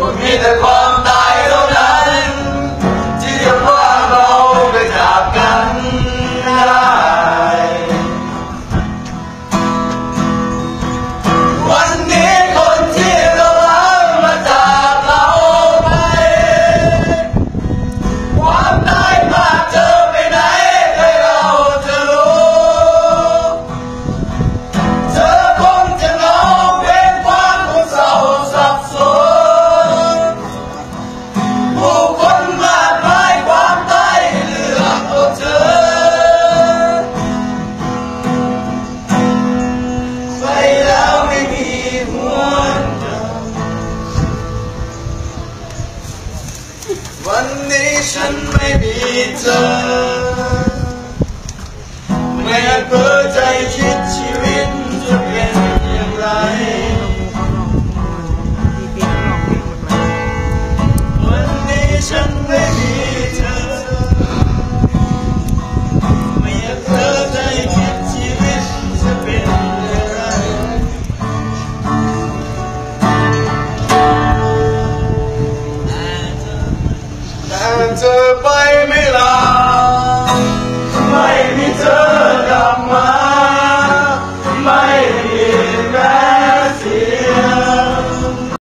وبدقائق วันนี้ฉันไม่มีเธอแม้เพ้อใจ to my